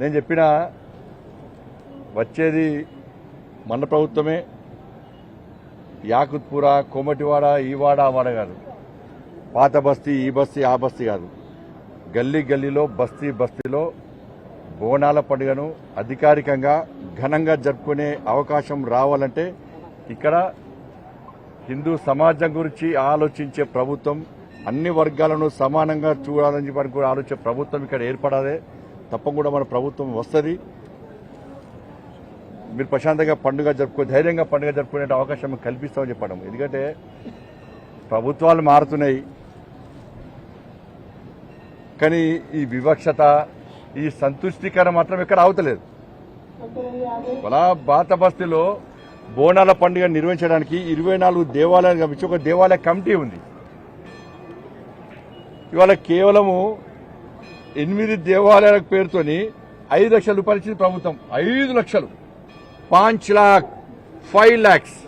నేను చెప్పిన వచ్చేది మన ప్రభుత్వమే. యాకుత్పుర కోమటివాడ ఈ వాడ ఆ వాడ కాదు. పాత బస్తీ ఈ బస్తీ ఆ బస్తీ కాదు. గల్లీ గల్లీలో బస్తీ బస్తీలో బోనాల పండుగను అధికారికంగా ఘనంగా జరుపుకునే అవకాశం రావాలంటే ఇక్కడ హిందూ సమాజం గురించి ఆలోచించే ప్రభుత్వం అన్ని వర్గాలను సమానంగా చూడాలని చెప్పి కూడా ఆలోచించే ప్రభుత్వం ఇక్కడ ఏర్పడాలి. తప్పకుండా మన ప్రభుత్వం వస్తుంది. మీరు ప్రశాంతంగా పండుగ జరుపుకో ధైర్యంగా పండుగ జరుపుకునే అవకాశం కల్పిస్తామని చెప్పడం. ఎందుకంటే ప్రభుత్వాలు మారుతున్నాయి. కానీ ఈ వివక్షత ఈ సంతుష్టికరం మాత్రం ఇక్కడ అవుతలేదు అలా బాత బస్తీలో బోనాల పండుగ నిర్వహించడానికి ఇరవై నాలుగు దేవాలయాలు ఒక దేవాలయ కమిటీ ఉంది. ఇవాళ కేవలము ఎనిమిది దేవాలయాల పేరుతోని ఐదు లక్షల రూపాయలు ఇచ్చింది ప్రభుత్వం. ఐదు లక్షలు. పాంచ్ లాక్ ఫైవ్ ల్యాక్స్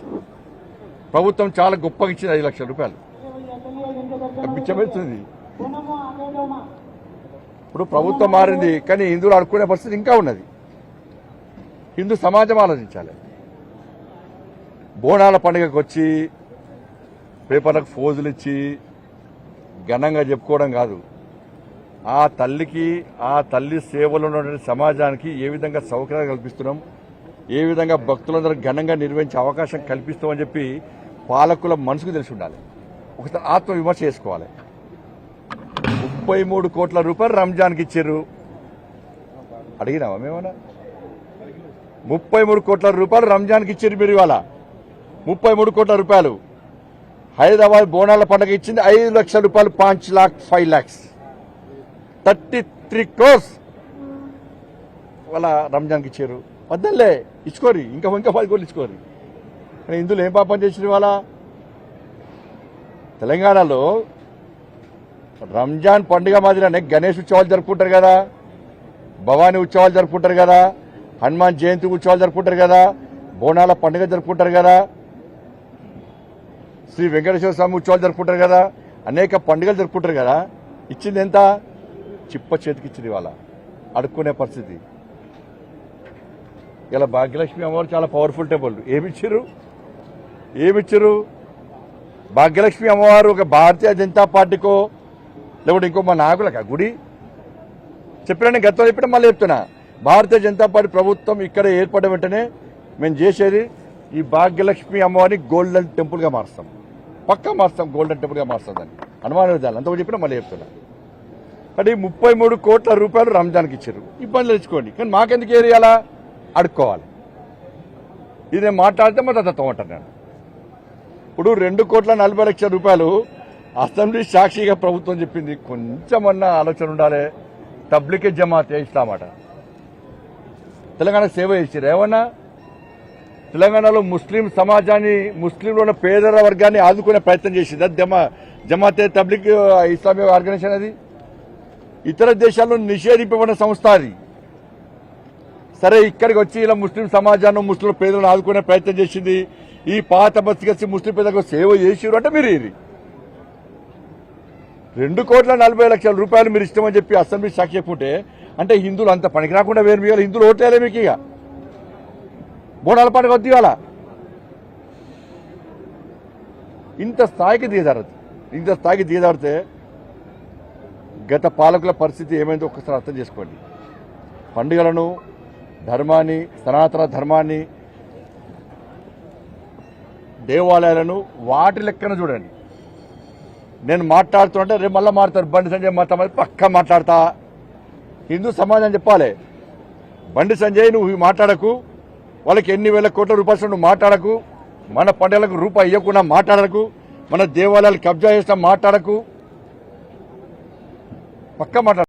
ప్రభుత్వం చాలా గొప్పగా ఇచ్చింది ఐదు లక్షల రూపాయలు. బిచ్చమెత్తుంది ఇప్పుడు ప్రభుత్వం మారింది కానీ హిందువులు అడుక్కునే పరిస్థితి ఇంకా ఉన్నది. హిందూ సమాజం ఆలోచించాలి. బోనాల పండుగకు వచ్చి పేపర్లకు ఫోజులు ఇచ్చి ఘనంగా చెప్పుకోవడం కాదు. ఆ తల్లికి ఆ తల్లి సేవలో ఉన్నటువంటి సమాజానికి ఏ విధంగా సౌకర్యాలు కల్పిస్తున్నాం ఏ విధంగా భక్తులందరూ ఘనంగా నిర్వహించే అవకాశం కల్పిస్తామని చెప్పి పాలకుల మనసుకు తెలిసి ఉండాలి. ఒకసారి ఆత్మవిమర్శ చేసుకోవాలి. ముప్పై మూడు కోట్ల రూపాయలు రంజాన్కి ఇచ్చారు. అడిగినావా మేమన్నా? ముప్పై మూడు కోట్ల రూపాయలు రంజాన్కి ఇచ్చారు మీరు ఇవాళ. ముప్పై మూడు కోట్ల రూపాయలు. హైదరాబాద్ బోనాల పండుగ ఇచ్చింది ఐదు లక్షల రూపాయలు పాంచ్ lakh five lakhs thirty three crores. వాళ్ళ రంజాన్కి ఇచ్చారు. వద్దలే ఇచ్చుకోరి. ఇంకా ఇంకా పది కోట్లు ఇచ్చుకోరి. కానీ ఇందులో ఏం పాపం చేసిన వాళ్ళ తెలంగాణలో రంజాన్ పండుగ మాదిరినే గణేష్ ఉత్సవాలు జరుపుకుంటారు కదా. భవానీ ఉత్సవాలు జరుపుకుంటారు కదా. హనుమాన్ జయంతి ఉత్సవాలు జరుపుకుంటారు కదా. బోనాల పండుగ జరుపుకుంటారు కదా. శ్రీ వెంకటేశ్వర స్వామి ఉత్సవాలు జరుపుకుంటారు కదా. అనేక పండుగలు జరుపుకుంటారు కదా. ఇచ్చింది ఎంత? చిప్ప చేతికి ఇవాళ. వాళ్ళ అడుక్కునే పరిస్థితి. ఇలా భాగ్యలక్ష్మి అమ్మవారు చాలా పవర్ఫుల్ టెంపుల్ ఏమిచ్చారు ఏమిచ్చారు భాగ్యలక్ష్మి అమ్మవారు ఒక భారతీయ జనతా పార్టీకో లేకుంటే ఇంకో మా నాయకులక? గుడి? చెప్పినా నేను గతంలో చెప్పిన మళ్ళీ చెప్తున్నా. భారతీయ జనతా పార్టీ ప్రభుత్వం ఇక్కడ ఏర్పడిన వెంటనే మేము చేసేది ఈ భాగ్యలక్ష్మి అమ్మవారిని గోల్డెన్ టెంపుల్గా మారుస్తాం. పక్కా మారుస్తాం గోల్డెన్ టెంపుల్గా మారుస్తాం దాన్ని. అనుమానం విధాలు అంతకు చెప్పినా మళ్ళీ చెప్తున్నా. కానీ ముప్పై మూడు కోట్ల రూపాయలు రంజాన్కి ఇచ్చారు. ఇబ్బందులు తెచ్చుకోండి కానీ మాకెందుకు ఏరియాలా అడుక్కోవాలి. ఇది నేను మాట్లాడితే మా తత్వం అంటాను నేను ఇప్పుడు రెండు కోట్ల నలభై లక్షల రూపాయలు అసెంబ్లీ సాక్షిగా ప్రభుత్వం చెప్పింది. కొంచెమన్నా ఆలోచన ఉండాలి. తబ్లికే జమాతే ఇస్తామాట తెలంగాణ సేవ చేసిరు ఏమన్నా? తెలంగాణలో ముస్లిం సమాజాన్ని ముస్లింలో ఉన్న పేదల వర్గాన్ని ఆదుకునే ప్రయత్నం చేసింది. అది జమా జమాతే తబ్లిక్ ఇస్లామిక్ ఆర్గనైజేషన్ అది? ఇతర దేశాల్లో నిషేధింపబడిన సంస్థ అది. సరే ఇక్కడికి వచ్చి ఇలా ముస్లిం సమాజాన్ని ముస్లిం పేదలను ఆదుకునే ప్రయత్నం చేసింది. ఈ పాత బతికేసి ముస్లిం పేదలకు సేవ చేసిరు అంటే మీరు ఇది. రెండు కోట్ల నలభై లక్షల రూపాయలు మీరు ఇష్టమని చెప్పి అసెంబ్లీ సాక్షి చెప్పుకుంటే అంటే హిందువులు అంత పనికి రాకుండా వేరు మీ హిందువులు ఓట్లేలే మీకు ఇక. బోనాల పండుగ వద్దు ఇవాళ. ఇంత స్థాయికి దిగజారదు ఇంత స్థాయికి దిగజారితే గత పాలకుల పరిస్థితి ఏమైందో ఒకసారి అర్థం చేసుకోండి. పండుగలను ధర్మాన్ని సనాతన ధర్మాన్ని దేవాలయాలను వాటి లెక్కన చూడండి. నేను మాట్లాడుతుంటే రేపు మళ్ళీ మాట్లాడతారు బండి సంజయ్ మాట్లాడమని పక్క మాట్లాడతా. హిందూ సమాజం చెప్పాలి. బండి సంజయ్ నువ్వు మాట్లాడకు. వాళ్ళకి ఎన్ని వేల కోట్ల రూపాయలు నువ్వు మాట్లాడకు. మన పండుగలకు రూపాయి ఇవ్వకుండా మాట్లాడకు. మన దేవాలయాలు కబ్జా చేసిన మాట్లాడకు. పక్క మాట్లాడ